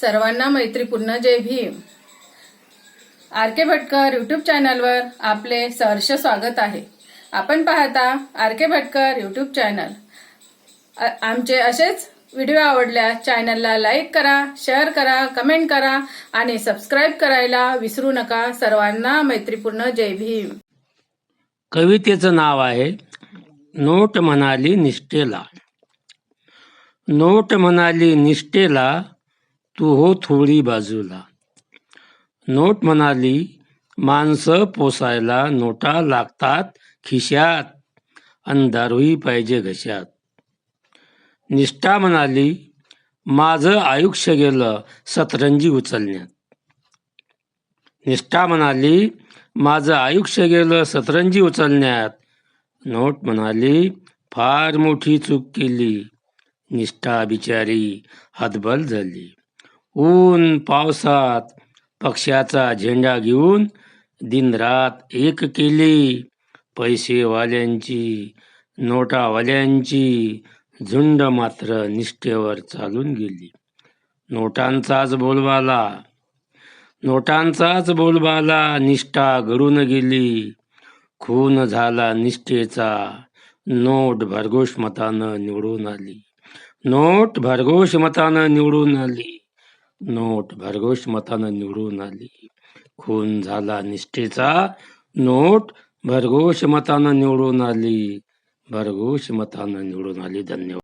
सर्वांना मैत्रीपूर्ण Jai Bhim. R K Bhatkar YouTube चॅनलवर आपले सहर्ष स्वागत आहे. आपण पाहता R K Bhatkar YouTube channel आमचे असेच व्हिडिओ आवडल्यास चॅनलला लाईक करा शेअर करा कमेंट करा आणि सबस्क्राईब करायला विसरू नका. सर्वांना मैत्रीपूर्ण जय भीम. कवितेचं नाव आहे नोट म्हणाली निष्ठेला. नोट म्हणाली निष्ठेला तू हो थोडी बाजूला. नोट म्हणाली माणसं पोसायला नोटा लागतात खिशात. अंधारूही पाहिजे घशात. निष्ठा म्हणाली माझं आयुष्य गेलं सतरंजी उचलण्यात. निष्ठा म्हणाली माझं आयुष्य गेलं सतरंजी उचलण्यात. नोट म्हणाली फार मोठी चूक केली. निष्ठा बिचारी हतबल झाली. ऊन पावसात पक्षाचा झेंडा घेऊन दिनरात एक केली. पैसेवाल्यांची नोटावाल्यांची झुंड मात्र निष्ठेवर चालून गेली. नोटांचाच बोलबाला. नोटांचाच बोलबाला निष्ठा घडून गेली. खून झाला निष्ठेचा नोट भरघोष मतानं निवडून आली. नोट भरघोष मतानं निवडून आली. नोट भरघोष मतानं निवडून आली. खून झाला निष्ठेचा नोट भरघोष मतानं निवडून आली. भरघोष मतानं निवडून आली. धन्यवाद.